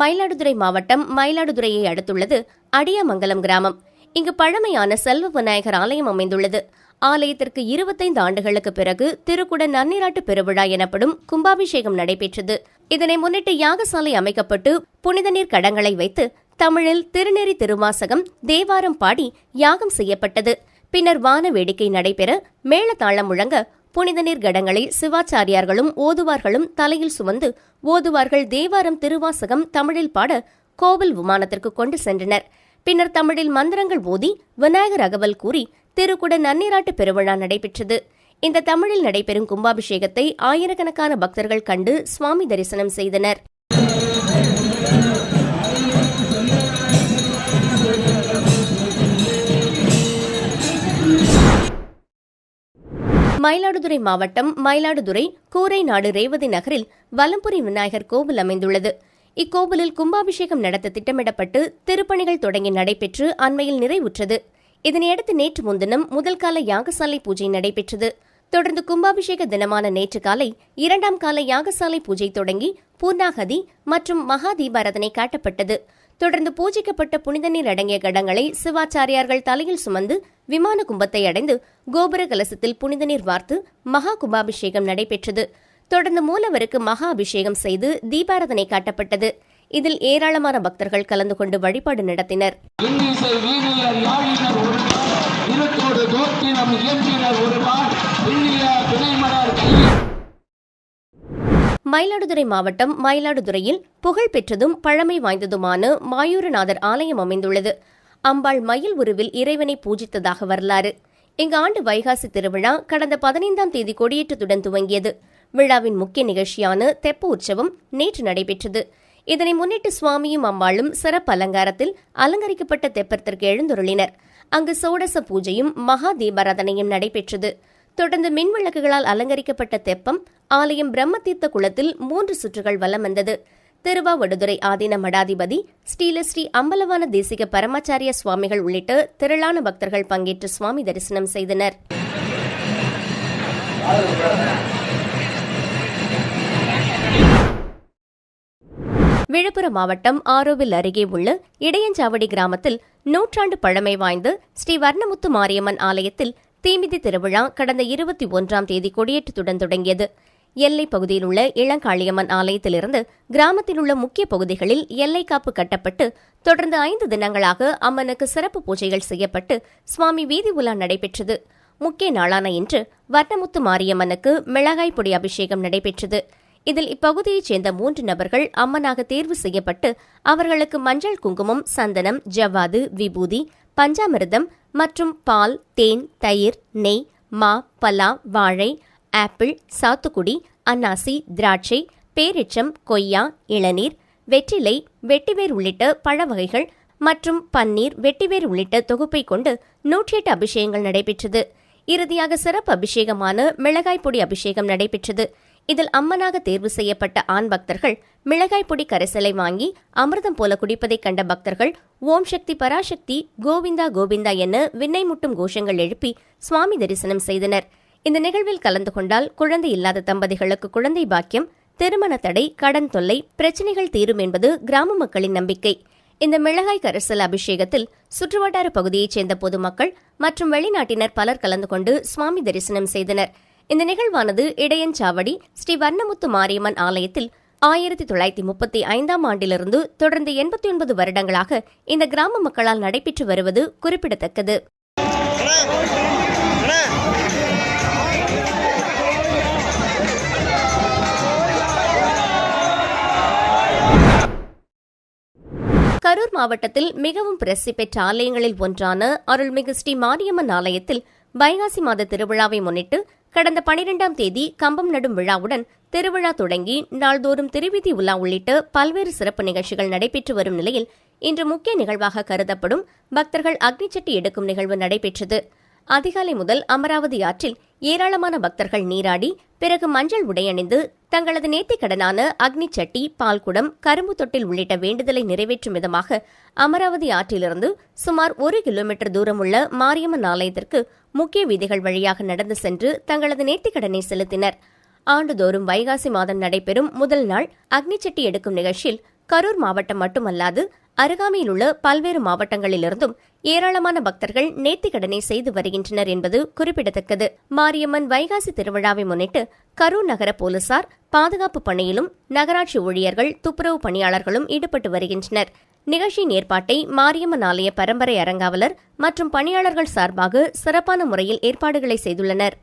மயிலாடுதுறை மாவட்டம் மயிலாடுதுறையை அடுத்துள்ளது அடியாமங்கலம் கிராமம். இங்கு பழமையான செல்வ விநாயகர் ஆலயம் அமைந்துள்ளது. ஆலயத்திற்கு இருபத்தைந்து ஆண்டுகளுக்கு பிறகு திருக்குட நன்னிராட்டு பெருவிழா எனப்படும் கும்பாபிஷேகம் நடைபெற்றது. இதனை முன்னிட்டு யாகசாலை அமைக்கப்பட்டு புனித நீர் கடங்களை வைத்து தமிழில் திருநெறி திருவாசகம் தேவாரம் பாடி யாகம் செய்யப்பட்டது. பின்னர் வான வேடிக்கை நடைபெற மேளதாளம் முழங்க புனித நீர் கடங்களை சிவாச்சாரியார்களும் ஓதுவார்களும் தலையில் சுமந்து ஓதுவார்கள் தேவாரம் திருவாசகம் தமிழில் பாட கோவில் விமானத்திற்கு கொண்டு சென்றனர். பின்னர் தமிழில் மந்திரங்கள் ஓதி விநாயகர் அகவல் கூறி திருக்குட நன்னீராட்டு பெருவிழா நடைபெற்றது. இந்த தமிழில் நடைபெறும் கும்பாபிஷேகத்தை ஆயிரக்கணக்கான பக்தர்கள் கண்டு சுவாமி தரிசனம் செய்தனர். மயிலாடுதுறை மாவட்டம் மயிலாடுதுறை கூரைநாடு ரேவதி நகரில் வலம்புரி விநாயகர் கோவில் அமைந்துள்ளது. இக்கோவிலில் கும்பாபிஷேகம் நடத்த திட்டமிடப்பட்டு திருப்பணிகள் தொடங்கி நடைபெற்று அண்மையில் நிறைவுற்றது. இதனையடுத்து நேற்று முன்தினம் முதல் கால யாகசாலை பூஜை நடைபெற்றது. தொடர்ந்து கும்பாபிஷேக தினமான நேற்று காலை இரண்டாம் கால யாகசாலை பூஜை தொடங்கி பூர்ணாகதி மற்றும் மகா தீபாரதனை காட்டப்பட்டது. தொடர்ந்து பூஜிக்கப்பட்ட புனித நீர் அடங்கிய கடங்களை சிவாச்சாரியார்கள் தலையில் சுமந்து விமான கும்பத்தை அடைந்து கோபுர கலசத்தில் புனித நீர் வார்த்து மகா கும்பாபிஷேகம் நடைபெற்றது. தொடர்ந்து மூலவருக்கு மகா அபிஷேகம் செய்து தீபாரதனை காட்டப்பட்டது. இதில் ஏராளமான பக்தர்கள் கலந்து கொண்டு வழிபாடு நடத்தினர். ஒரு மயிலாடுதுறை மாவட்டம் மயிலாடுதுறையில் புகழ் பெற்றதும் பழமை வாய்ந்ததுமான மாயூரநாதர் ஆலயம் அமைந்துள்ளது. அம்பாள் மயில் உருவில் இறைவனை பூஜித்ததாக வரலாறு. இங்கு ஆண்டு வைகாசி திருவிழா கடந்த பதினைந்தாம் தேதி கொடியேற்றத்துடன் துவங்கியது. விழாவின் முக்கிய நிகழ்ச்சியான தெப்ப உற்சவம் நேற்று நடைபெற்றது. இதனை முன்னிட்டு சுவாமியும் அம்பாளும் சிறப்பு அலங்காரத்தில் அலங்கரிக்கப்பட்ட தெப்பத்திற்கு எழுந்துருளினர். அங்கு சோடச பூஜையும் மகா தீபாராதனையும் நடைபெற்றது. தொடர்ந்து மின் விளக்குகளால் அலங்கரிக்கப்பட்ட தெப்பம் ஆலயம் பிரம்மதீர்த்த குளத்தில் மூன்று சுற்றுகள் வலம் வந்தது. திருவாவடுதுறை ஆதீன மடாதிபதி ஸ்ரீலஸ்ரீ அம்பலவான தேசிக பரமாச்சாரிய சுவாமிகள் உள்ளிட்ட திரளான பக்தர்கள் பங்கேற்று சுவாமி தரிசனம் செய்தனர். விழுப்புரம் மாவட்டம் ஆரோவில் அருகே உள்ள இடையஞ்சாவடி கிராமத்தில் நூற்றாண்டு பழமை வாய்ந்த ஸ்ரீ வர்ணமுத்து மாரியம்மன் ஆலயத்தில் தீமிதி திருவிழா கடந்த இருபத்தி ஒன்றாம் தேதி கொடியேற்றத்துடன் தொடங்கியது. எல்லைப் பகுதியில் உள்ள இளங்காளியம்மன் ஆலயத்திலிருந்து கிராமத்தில் உள்ள முக்கிய பகுதிகளில் எல்லை காப்பு கட்டப்பட்டு தொடர்ந்து ஐந்து தினங்களாக அம்மனுக்கு சிறப்பு பூஜைகள் செய்யப்பட்டு சுவாமி வீதி உலா நடைபெற்றது. முக்கிய நாளான இன்று வர்ணமுத்து மாரியம்மனுக்கு மிளகாய் பொடி அபிஷேகம் நடைபெற்றது. இதில் இப்பகுதியைச் சேர்ந்த மூன்று நபர்கள் அம்மனாக தேர்வு செய்யப்பட்டு அவர்களுக்கு மஞ்சள் குங்குமம் சந்தனம் ஜவ்வாது விபூதி பஞ்சாமிர்தம் மற்றும் பால் தேன் தயிர் நெய் மா பலா வாழை ஆப்பிள் சாத்துக்குடி அன்னாசி திராட்சை பேரிச்சம் கொய்யா இளநீர் வெற்றிலை வெட்டிவேர் உள்ளிட்ட பழ வகைகள் மற்றும் பன்னீர் வெட்டிவேர் உள்ளிட்ட தொகுப்பை கொண்டு நூற்றி எட்டு அபிஷேகங்கள் நடைபெற்றது. இறுதியாக சிறப்பு அபிஷேகமான மிளகாய் பொடி அபிஷேகம் நடைபெற்றது. இதில் அம்மனாக தேர்வு செய்யப்பட்ட ஆண் பக்தர்கள் மிளகாய் பொடி கரைசலை வாங்கி அமிர்தம் போல குடிப்பதைக் கண்ட பக்தர்கள் ஓம் சக்தி பராசக்தி கோவிந்தா கோவிந்தா என விண்ணை முட்டும் கோஷங்கள் எழுப்பி சுவாமி தரிசனம் செய்தனர். இந்த நிகழ்வில் கலந்து கொண்டால் குழந்தை இல்லாத தம்பதிகளுக்கு குழந்தை பாக்கியம் திருமண தடை கடன் தொல்லை பிரச்சினைகள் தீரும் என்பது கிராம மக்களின் நம்பிக்கை. இந்த மிளகாய் கரைசல் அபிஷேகத்தில் சுற்றுவட்டார பகுதியைச் சேர்ந்த பொதுமக்கள் மற்றும் வெளிநாட்டினர் பலர் கலந்து கொண்டு சுவாமி தரிசனம் செய்தனர். இந்த நிகழ்வானது இடையஞ்சாவடி ஸ்ரீ வர்ணமுத்து மாரியம்மன் ஆலயத்தில் ஆயிரத்தி தொள்ளாயிரத்தி முப்பத்தி ஐந்தாம் ஆண்டிலிருந்து தொடர்ந்து எண்பத்தி ஒன்பது வருடங்களாக இந்த கிராம மக்களால் நடைபெற்று வருவது குறிப்பிடத்தக்கது. கரூர் மாவட்டத்தில் மிகவும் பிரசி பெற்ற ஆலயங்களில் ஒன்றான அருள்மிகு ஸ்ரீ மாரியம்மன் ஆலயத்தில் வைகாசி மாத திருவிழாவை முன்னிட்டு கடந்த பனிரெண்டாம் தேதி கம்பம் நடும் விழாவுடன் திருவிழா தொடங்கி நாள்தோறும் திருவிதி உலா உள்ளிட்ட பல்வேறு சிறப்பு நிகழ்ச்சிகள் நடைபெற்று வரும் நிலையில் இன்று முக்கிய நிகழ்வாக கருதப்படும் பக்தர்கள் அக்னிச்சட்டி எடுக்கும் நிகழ்வு நடைபெற்றது. அதிகாலை முதல் அமராவதி ஆற்றில் ஏராளமான பக்தர்கள் நீராடி பிறகு மஞ்சள் உடையணிந்து தங்களது நேர்த்திக்கடனான அக்னி சட்டி பால்குடம் கரும்பு தொட்டில் உள்ளிட்ட வேண்டுதலை நிறைவேற்றும் விதமாக அமராவதி ஆற்றிலிருந்து சுமார் ஒரு கிலோமீட்டர் தூரம் உள்ள மாரியம்மன் ஆலயத்திற்கு முக்கிய வீதிகள் வழியாக நடந்து சென்று தங்களது நேர்த்திக்கடனை செலுத்தினர். ஆண்டுதோறும் வைகாசி மாதம் நடைபெறும் முதல் நாள் அக்னி சட்டி எடுக்கும் நிகழ்ச்சியில் கரூர் மாவட்டம் மட்டுமல்லாது அருகாமையில் உள்ள பல்வேறு மாவட்டங்களிலிருந்தும் ஏராளமான பக்தர்கள் நேர்த்திக்கடனை செய்து வருகின்றனர் என்பது குறிப்பிடத்தக்கது. மாரியம்மன் வைகாசி திருவிழாவை முன்னிட்டு கரூர் நகர போலீசார் பாதுகாப்பு பணியிலும் நகராட்சி ஊழியர்கள் துப்புரவு பணியாளர்களும் ஈடுபட்டு வருகின்றனர். நிகழ்ச்சியின் ஏற்பாட்டை மாரியம்மன் ஆலய பரம்பரை அரங்காவலர் மற்றும் பணியாளர்கள் சார்பாக சிறப்பான முறையில் ஏற்பாடுகளை செய்துள்ளனர்.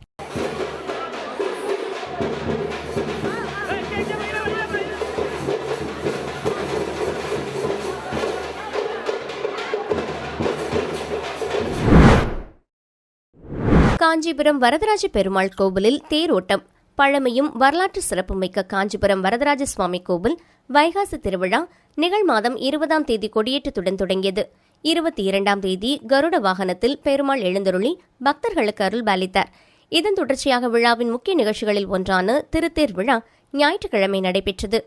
காஞ்சிபுரம் வரதராஜ பெருமாள் கோவிலில் தேரோட்டம். பழமையும் வரலாற்று சிறப்புமிக்க காஞ்சிபுரம் வரதராஜ சுவாமி கோவில் வைகாசி திருவிழா நிகழ் மாதம் இருபதாம் தேதி கொடியேற்றத்துடன் தொடங்கியது. இருபத்தி இரண்டாம் தேதி கருட வாகனத்தில் பெருமாள் எழுந்தருளி பக்தர்களுக்கு அருள் பாலித்தார் இதன் தொடர்ச்சியாக விழாவின் முக்கிய நிகழ்ச்சிகளில் ஒன்றான திருத்தேர் விழா ஞாயிற்றுக்கிழமை நடைபெற்றது.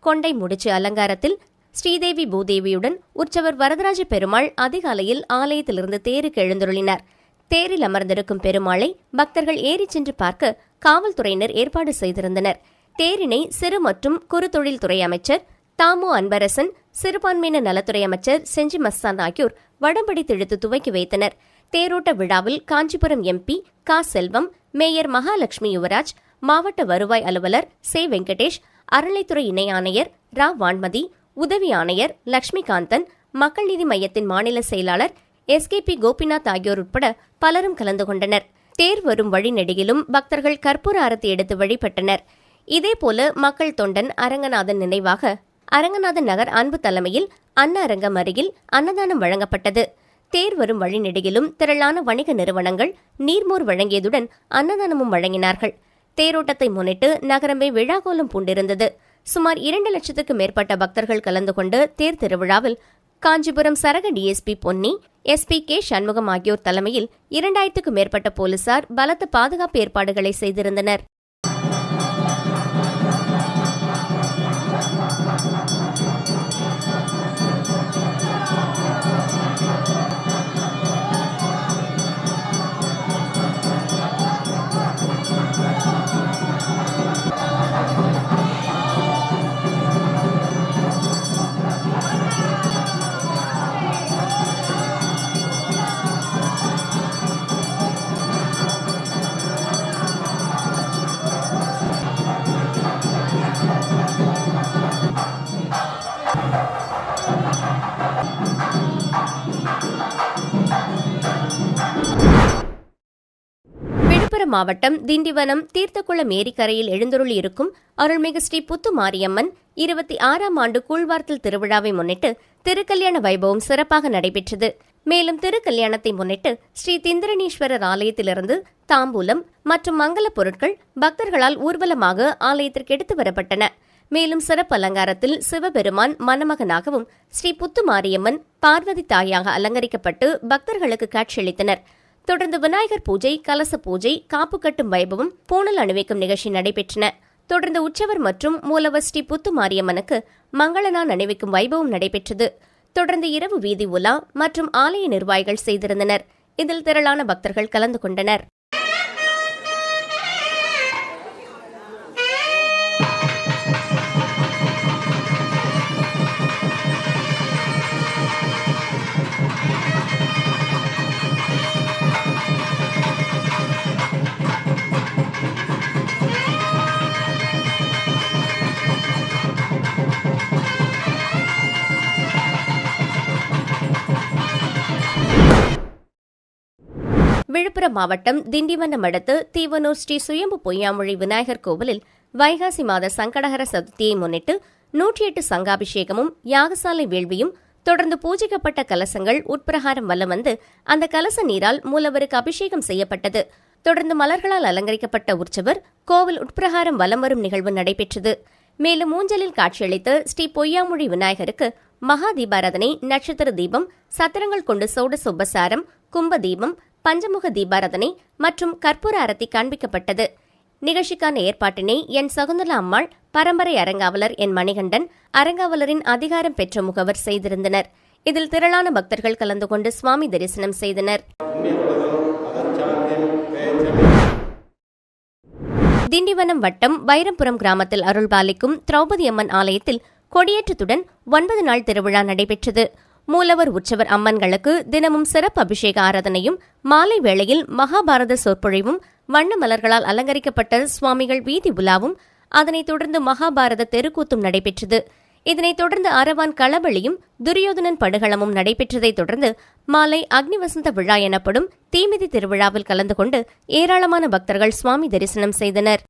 கொண்டை முடிச்சு அலங்காரத்தில் ஸ்ரீதேவி பூதேவியுடன் உற்சவர் வரதராஜ பெருமாள் அதிகாலையில் ஆலயத்திலிருந்து தேருக்கு எழுந்தருளினார். தேரில் அமர்ந்திருக்கும் பெருமாளை பக்தர்கள் ஏறிச் சென்று பார்க்க காவல்துறையினர் ஏற்பாடு செய்திருந்தனர். தேரினை சிறு மற்றும் குறு தொழில்துறை அமைச்சர் தாமு அன்பரசன் சிறுபான்மையின நலத்துறை அமைச்சர் செஞ்சி மஸ்தான் ஆகியோர் வடம்படி திழுத்து துவக்கி வைத்தனர். தேரோட்ட விழாவில் காஞ்சிபுரம் எம்பி கா செல்வம் மேயர் மகாலட்சுமி யுவராஜ் மாவட்ட வருவாய் அலுவலர் சே. வெங்கடேஷ் அறநிலைத்துறை இணை ஆணையர் ரா. வான்மதி உதவி ஆணையர் லட்சுமிகாந்தன் மக்கள் நீதி மையத்தின் மாநில செயலாளர் எஸ்கேபி கோபிநாத் ஆகியோர் உட்பட பலரும் கலந்து கொண்டனர். தேர் வரும் வழிநெடுகிலும் பக்தர்கள் கற்பூர அரத்தி எடுத்து வழிபட்டனர். இதேபோல மக்கள் தொண்டன் அரங்கநாதன் நினைவாக அரங்கநாதன் நகர் அன்பு தலைமையில் அன்ன அரங்கம் அருகில் அன்னதானம் வழங்கப்பட்டது. தேர் வரும் வழிநெடுகிலும் திரளான வணிக நிறுவனங்கள் நீர்மோர் வழங்கியதுடன் அன்னதானமும் வழங்கினார்கள். தேரோட்டத்தை முன்னிட்டு நகரமே விழாகோலம் பூண்டிருந்தது. சுமார் இரண்டு லட்சத்துக்கு மேற்பட்ட பக்தர்கள் கலந்து கொண்டு தேர் திருவிழாவில் காஞ்சிபுரம் சரக DSP Ponni SP K Shanmugam ஆகியோர் தலைமையில் இரண்டாயிரத்துக்கும் மேற்பட்ட போலீசார் பலத்த பாதுகாப்பு ஏற்பாடுகளை செய்திருந்தனர். விழுப்புரம் மாவட்டம் திண்டிவனம் தீர்த்தக்குளம் ஏரிக்கரையில் எழுந்தருளி இருக்கும் அருள்மிகு ஸ்ரீ புத்து மாரியம்மன் இருபத்தி ஆறாம் ஆண்டு கூழ்வார்த்தல் திருவிழாவை முன்னிட்டு திருக்கல்யாண வைபவம் சிறப்பாக நடைபெற்றது. மேலும் திருக்கல்யாணத்தை முன்னிட்டு ஸ்ரீ திந்திரணீஸ்வரர் ஆலயத்திலிருந்து தாம்பூலம் மற்றும் மங்கள பொருட்கள் பக்தர்களால் ஊர்வலமாக ஆலயத்திற்கு எடுத்து வரப்பட்டன. மேலும் சிறப்பு அலங்காரத்தில் சிவபெருமான் மணமகனாகவும் ஸ்ரீ புத்து மாரியம்மன் பார்வதி தாயாக அலங்கரிக்கப்பட்டு பக்தர்களுக்கு காட்சியளித்தனர். தொடர்ந்து விநாயகர் பூஜை கலச பூஜை காப்பு கட்டும் வைபவம் பூணல் அணிவிக்கும் நிகழ்ச்சி நடைபெற்றன. தொடர்ந்து உற்சவர் மற்றும் மூலவர் ஸ்ரீ புத்து மாரியம்மனுக்கு மங்களனான் அணிவிக்கும் வைபவம் நடைபெற்றது. தொடர்ந்து இரவு வீதி உலா மற்றும் ஆலய நிர்வாகிகள் செய்திருந்தனர். இதில் திரளான பக்தர்கள் கலந்து கொண்டனர். விழுப்புரம் மாவட்டம் திண்டிவனம் அடுத்து தீவனூர் ஸ்ரீ சுயம்பு பொய்யாமொழி விநாயகர் கோவிலில் வைகாசி மாத சங்கடகர சதுர்த்தியை முன்னிட்டு நூற்றி எட்டு சங்காபிஷேகமும் யாகசாலை வேள்வியும் தொடர்ந்து பூஜிக்கப்பட்ட கலசங்கள் உட்பிரகாரம் வலம் வந்து அந்த கலச நீரால் மூலவருக்கு அபிஷேகம் செய்யப்பட்டது. தொடர்ந்து மலர்களால் அலங்கரிக்கப்பட்ட உற்சவர் கோவில் உட்பிரகாரம் வலம் வரும் நிகழ்வு நடைபெற்றது. மேலும் ஊஞ்சலில் காட்சியளித்த ஸ்ரீ பொய்யாமொழி விநாயகருக்கு மகா தீபாராதனை நட்சத்திர தீபம் சத்திரங்கள் கொண்டு சோட சுபசாரம் கும்ப தீபம் பஞ்சமுக தீபாராதனை மற்றும் கற்பூர அரத்தி காண்பிக்கப்பட்டது. நிகழ்ச்சிக்கான ஏற்பாட்டினை என் சகுந்தலா அம்மாள் பரம்பரை அரங்காவலர் என் மணிகண்டன் அரங்காவலரின் அதிகாரம் பெற்ற முகவர் செய்திருந்தனர். இதில் திரளான பக்தர்கள் கலந்து கொண்டு சுவாமி தரிசனம் செய்தனர். திண்டிவனம் வட்டம் வைரம்புரம் கிராமத்தில் அருள்பாலிக்கும் திரௌபதி அம்மன் ஆலயத்தில் கொடியேற்றத்துடன் ஒன்பது நாள் திருவிழா நடைபெற்றது. மூலவர் உற்சவர் அம்மன்களுக்கு தினமும் சிறப்பு அபிஷேக ஆராதனையும் மாலை வேளையில் மகாபாரத சொற்பொழிவும் வண்ண மலர்களால் அலங்கரிக்கப்பட்ட சுவாமிகள் வீதி உலாவும் அதனைத் தொடர்ந்து மகாபாரத தெருக்கூத்தும் நடைபெற்றது. இதனைத் தொடர்ந்து அரவான் களபலியும் துரியோதனன் படுகளமும் நடைபெற்றதைத் தொடர்ந்து மாலை அக்னிவசந்த விழா எனப்படும் தீமிதி திருவிழாவில் கலந்து கொண்டு ஏராளமான பக்தர்கள் சுவாமி தரிசனம் செய்தனர்.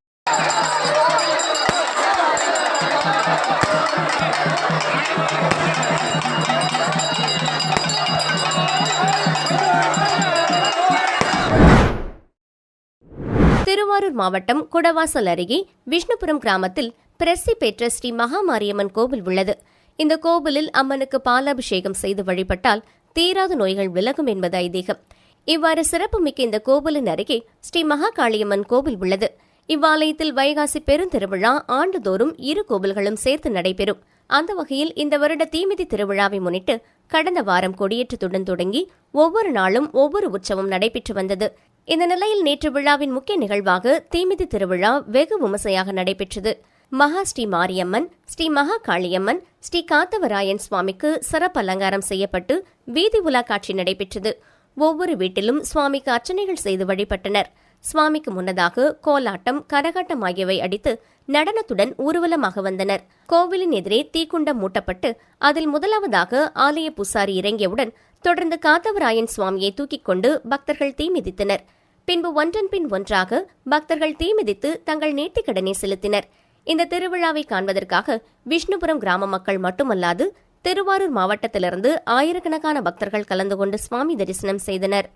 திருவாரூர் மாவட்டம் குடவாசல் அருகே விஷ்ணுபுரம் கிராமத்தில் பிரசி பெற்ற ஸ்ரீ மகாமாரியம்மன் கோவில் உள்ளது. இந்த கோவிலில் அம்மனுக்கு பாலாபிஷேகம் செய்து வழிபட்டால் தீராத நோய்கள் விலகும் என்பது ஐதீகம். இவ்வாறு சிறப்புமிக்க இந்த கோவிலின் அருகே ஸ்ரீ மகாகாளியம்மன் கோவில் உள்ளது. இவ்வாலயத்தில் வைகாசி பெருந்திருவிழா ஆண்டுதோறும் இரு கோவில்களும் சேர்த்து நடைபெறும். அந்த வகையில் இந்த வருட தீமிதி திருவிழாவை முன்னிட்டு கடந்த வாரம் கொடியேற்றத்துடன் தொடங்கி ஒவ்வொரு நாளும் ஒவ்வொரு உற்சவம் நடைபெற்று வந்தது. இந்த நிலையில் நேற்று விழாவின் முக்கிய நிகழ்வாக தீமிதி திருவிழா வெகு விமர்சையாக நடைபெற்றது. மகா ஸ்ரீ மாரியம்மன் ஸ்ரீ மகா காளியம்மன் ஸ்ரீ காத்தவராயன் சுவாமிக்கு சிறப்பு அலங்காரம் செய்யப்பட்டு வீதி உலா காட்சி நடைபெற்றது. ஒவ்வொரு வீட்டிலும் சுவாமிக்கு அர்ச்சனைகள் செய்து வழிபட்டனர். சுவாமிக்கு முன்னதாக கோலாட்டம் கரகாட்டம் ஆகியவை அடித்து நடனத்துடன் ஊர்வலமாக வந்தனர். கோவிலின் எதிரே தீக்குண்டம் மூட்டப்பட்டு அதில் முதலாவதாக ஆலய பூசாரி இறங்கியவுடன் தொடர்ந்து காத்தவராயன் சுவாமியை தூக்கிக் கொண்டு பக்தர்கள் தீ மிதித்தனர். பின்பு ஒன்றன் பின் ஒன்றாக பக்தர்கள் தீமிதித்து தங்கள் நேர்த்திக்கடனை செலுத்தினர். இந்த திருவிழாவை காண்பதற்காக விஷ்ணுபுரம் கிராம மக்கள் மட்டுமல்லாது திருவாரூர் மாவட்டத்திலிருந்து ஆயிரக்கணக்கான பக்தர்கள் கலந்து கொண்டு சுவாமி தரிசனம் செய்தனர்.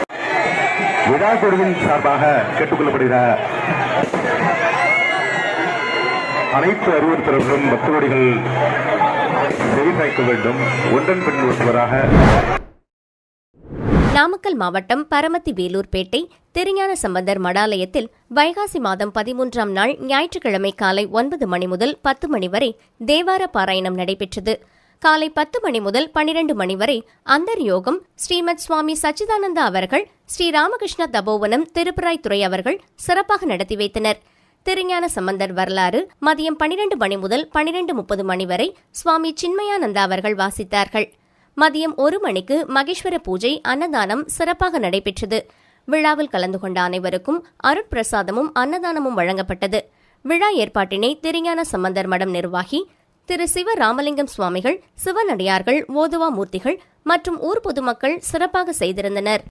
விழா குழுவின் சார்பாக அனைத்து அறிவுறுத்தல்களும் பக்தவடிகள் செவிசாய்க்க வேண்டும். ஒன்றன் பின் ஒருவராக நாமக்கல் மாவட்டம் பரமத்தி வேலூர்பேட்டை திருஞான சம்பந்தர் மடாலயத்தில் வைகாசி மாதம் பதிமூன்றாம் நாள் ஞாயிற்றுக்கிழமை காலை ஒன்பது மணி முதல் பத்து மணி வரை தேவார பாராயணம் நடைபெற்றது. காலை பத்து மணி முதல் பனிரெண்டு மணி வரை அந்தர் யோகம் ஸ்ரீமத் சுவாமி சச்சிதானந்தா அவர்கள் ஸ்ரீ ராமகிருஷ்ண தபோவனம் திருப்பராய்த்துறை அவர்கள் சிறப்பாக நடத்தி வைத்தனர். திருஞான சம்பந்தர் வரலாறு மதியம் பனிரெண்டு மணி முதல் பனிரெண்டு முப்பது மணி வரை சுவாமி சின்மயானந்தா அவர்கள் வாசித்தார்கள். மதியம் ஒரு மணிக்கு மகேஸ்வர பூஜை அன்னதானம் சிறப்பாக நடைபெற்றது. விழாவில் கலந்து கொண்ட அனைவருக்கும் அருட்பிரசாதமும் அன்னதானமும் வழங்கப்பட்டது. விழா ஏற்பாட்டினை திருஞான சம்பந்தர் மடம் நிர்வாகி திரு சிவ ராமலிங்கம் சுவாமிகள் சிவனடியார்கள் ஓதுவா மூர்த்திகள் மற்றும் ஊர் பொதுமக்கள் சிறப்பாக செய்திருந்தனர்.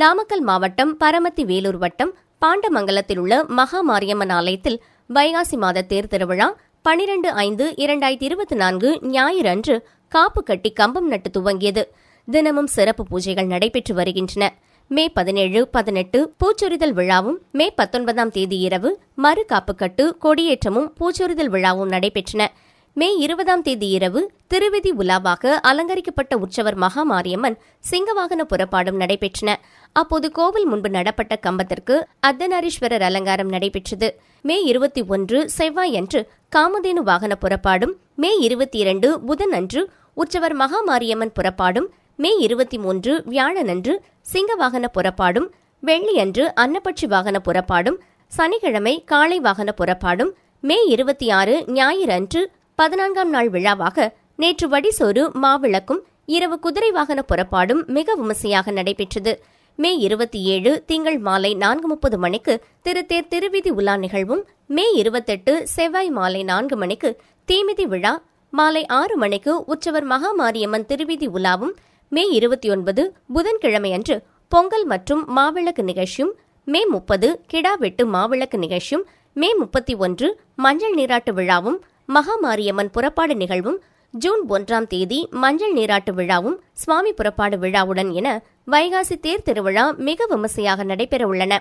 நாமக்கல் மாவட்டம் பரமத்தி வேலூர் வட்டம் பாண்டமங்கலத்தில் உள்ள மகா மாரியம்மன் ஆலயத்தில் வைகாசி மாத தேர் திருவிழா பனிரெண்டு ஐந்து இரண்டாயிரத்தி இருபத்தி நான்கு ஞாயிறு அன்று காப்பு கட்டி கம்பம் நட்டு துவங்கியது. தினமும் சிறப்பு பூஜைகள் நடைபெற்று வருகின்றன. மே பதினேழு பதினெட்டு பூச்சொரிதல் விழாவும் மே பத்தொன்பதாம் தேதி இரவு மறு காப்புக்கட்டு கொடியேற்றமும் பூச்சொரிதல் விழாவும் நடைபெற்றன. மே இருபதாம் தேதி இரவு திருவிதி உலாவாக அலங்கரிக்கப்பட்ட உற்சவர் மகாமாரியம்மன் சிங்கவாகன புறப்பாடும் நடைபெற்றன. அப்போது கோவில் முன்பு நடப்பட்ட கம்பத்திற்கு அர்த்தநாரீஸ்வரர் அலங்காரம் நடைபெற்றது. மே இருபத்தி ஒன்று செவ்வாய் அன்று காமதேனு வாகன புறப்பாடும் மே இருபத்தி இரண்டு புதன் அன்று உற்சவர் மகாமாரியம்மன் புறப்பாடும் மே இருபத்தி மூன்று வியாழனன்று சிங்க வாகன புறப்பாடும் வெள்ளியன்று அன்னப்பட்சி வாகன புறப்பாடும் சனிக்கிழமை காளை வாகன புறப்பாடும் மே இருபத்தி ஆறு ஞாயிறு அன்று பதினான்காம் நாள் விழாவாக நேற்று வடிசோறு மாவிளக்கும் இரவு குதிரை வாகன புறப்பாடும் மிக விமர்சையாக நடைபெற்றது. மே இருபத்தி ஏழு திங்கள் மாலை நான்கு முப்பது மணிக்கு திருத்தேர் திருவிதி உலா நிகழ்வும் மே இருபத்தெட்டு செவ்வாய் மாலை நான்கு மணிக்கு தீமிதி விழா மாலை ஆறு மணிக்கு உற்சவர் மகாமாரியம்மன் திருவிதி உலாவும் மே இருபத்தி ஒன்பது புதன்கிழமை அன்று பொங்கல் மற்றும் மாவிளக்கு நிகழ்ச்சியும் மே முப்பது கிடா வெட்டு மாவிளக்கு நிகழ்ச்சியும் மே முப்பத்தி ஒன்று மஞ்சள் நீராட்டு விழாவும் மகாமாரியம்மன் புறப்பாடு நிகழ்வும் ஜூன் ஒன்றாம் தேதி மஞ்சள் நீராட்டு விழாவும் சுவாமி புறப்பாடு விழாவுடன் என வைகாசி தேர் திருவிழா மிக விமர்சையாக நடைபெறவுள்ளன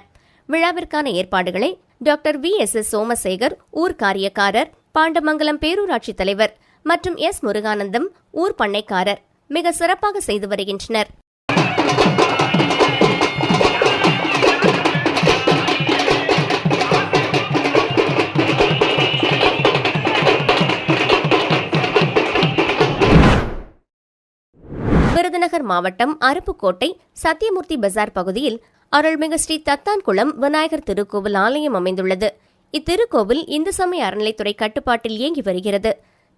விழாவிற்கான ஏற்பாடுகளை doctor V S S Somasekar ஊர் காரியக்காரர் பாண்டமங்கலம் பேரூராட்சி தலைவர் மற்றும் எஸ் முருகானந்தம் ஊர் பண்ணைக்காரர் மிக சிறப்பாக செய்து வருகின்றனர். விருதுநகர் மாவட்டம் அருப்புக்கோட்டை சத்தியமூர்த்தி பஜார் பகுதியில் அருள்மிகு ஸ்ரீ தத்தான்குளம் விநாயகர் திருக்கோவில் ஆலயம் அமைந்துள்ளது. இத்திருக்கோவில் இந்து சமய அறநிலைத்துறை கட்டுப்பாட்டில் இயங்கி வருகிறது.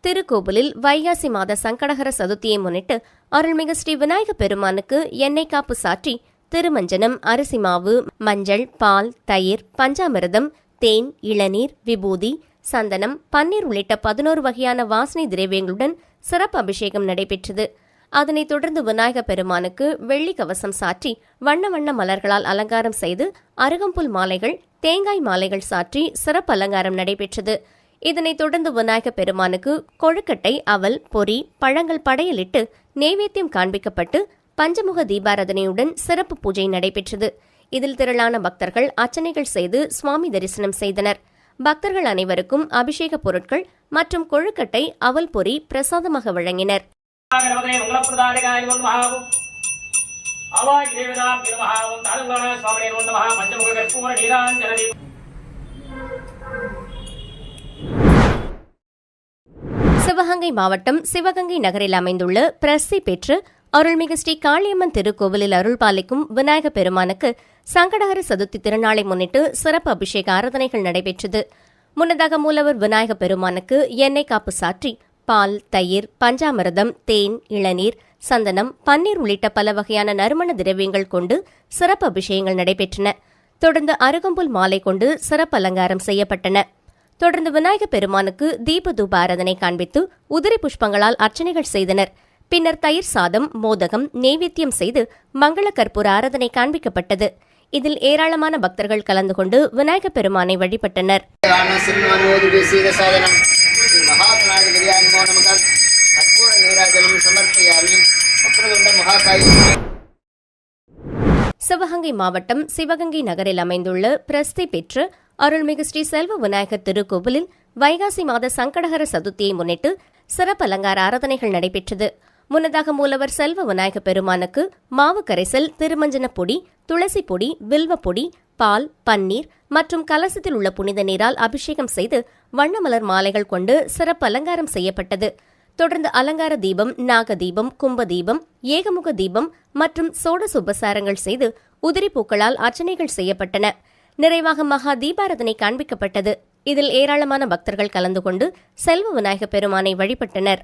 திருக்கோவிலில் வைகாசி மாத சங்கடகர சதுர்த்தியை முன்னிட்டு அருள்மிகு ஸ்ரீ விநாயக பெருமானுக்கு எண்ணெய் காப்பு சாற்றி திருமஞ்சனம் அரிசி மாவு மஞ்சள் பால் தயிர் பஞ்சாமிரதம் தேன் இளநீர் விபூதி சந்தனம் பன்னீர் உள்ளிட்ட பதினோரு வகையான வாசனை திரவியங்களுடன் சிறப்பு அபிஷேகம் நடைபெற்றது. அதனைத் தொடர்ந்து விநாயகப் பெருமானுக்கு வெள்ளி கவசம் சாற்றி வண்ண வண்ண மலர்களால் அலங்காரம் செய்து அருகம்புல் மாலைகள் தேங்காய் மாலைகள் சாற்றி சிறப்பு அலங்காரம் நடைபெற்றது. இதனைத் தொடர்ந்து விநாயகப் பெருமானுக்கு கொழுக்கட்டை அவல் பொறி பழங்கள் படையலிட்டு நெய்வேத்தியம் காண்பிக்கப்பட்டு பஞ்சமுக தீபாராதனையுடன் சிறப்பு பூஜை நடைபெற்றது. இதில் திரளான பக்தர்கள் அர்ச்சனைகள் செய்து சுவாமி தரிசனம் செய்தனர். பக்தர்கள் அனைவருக்கும் அபிஷேக பொருட்கள் மற்றும் கொழுக்கட்டை அவல் பொறி பிரசாதமாக வழங்கினர். మంగళప్రదాయకాయ నమః అవాయి దేవతాం నమః ఓం తారంగణ స్వామినే నమః పంచముఖ కర్పూర నీరాంజన దీప சிவகங்கை மாவட்டம் சிவகங்கை நகரில் அமைந்துள்ள பிரசி பெற்று அருள்மிகு ஸ்ரீ காளியம்மன் திருக்கோவிலில் அருள் பாலிக்கும் விநாயக பெருமானுக்கு சங்கடஹர சதுர்த்தி திருநாளை முன்னிட்டு சிறப்பு அபிஷேக ஆராதனைகள் நடைபெற்றது முன்னதாக மூலவர் விநாயக பெருமானுக்கு எண்ணெய் காப்பு சாற்றி பால் தயிர் பஞ்சாமிரதம் தேன் இளநீர் சந்தனம் பன்னீர் உள்ளிட்ட பல வகையான நறுமண திரவியங்கள் கொண்டு சிறப்பு அபிஷேகங்கள் நடைபெற்றன. தொடர்ந்து அருகம்புல் மாலை கொண்டு சிறப்பு அலங்காரம் செய்யப்பட்டன. தொடர்ந்து விநாயக பெருமானுக்கு தீப தூப ஆராதனை காண்பித்து உதிரி புஷ்பங்களால் அர்ச்சனைகள் செய்தனர். பின்னர் தயிர் சாதம் மோதகம் நெய்வேத்தியம் செய்து மங்கள கற்பூர ஆராதனை காண்பிக்கப்பட்டது. இதில் ஏராளமான பக்தர்கள் கலந்து கொண்டு விநாயக பெருமானை வழிபட்டனர். ஸ்ரீ மகாபிராஜகிரியான்மோ நமக. கற்பூர நீராஜனம் சமர்ப்பயாமி. வக்ரதுண்ட மகாகாய். சிவகங்கை மாவட்டம் சிவகங்கை நகரில் அமைந்துள்ள பிரஸ்தி பெற்று அருள்மிகு ஸ்ரீ செல்வ விநாயகர் திருக்கோவிலில் வைகாசி மாத சங்கடகர சதுர்த்தியை முன்னிட்டு சிறப்பு அலங்கார ஆராதனைகள் நடைபெற்றது. முன்னதாக மூலவர் செல்வ விநாயக பெருமானுக்கு மாவு கரைசல் திருமஞ்சன பொடி துளசி பொடி வில்வ பொடி பால் பன்னீர் மற்றும் கலசத்தில் உள்ள புனித நீரால் அபிஷேகம் செய்து வண்ணமலர் மாலைகள் கொண்டு சிறப்பு அலங்காரம் செய்யப்பட்டது. தொடர்ந்து அலங்கார தீபம் நாக தீபம் கும்ப தீபம் ஏகமுக தீபம் மற்றும் சோட சுபசாரங்கள் செய்து உதிரி பூக்களால் அர்ச்சனைகள் செய்யப்பட்டன. நிறைவாக மகா தீபாரதனை காண்பிக்கப்பட்டது. இதில் ஏராளமான பக்தர்கள் கலந்து கொண்டு செல்வ விநாயக பெருமானை வழிபட்டனர்.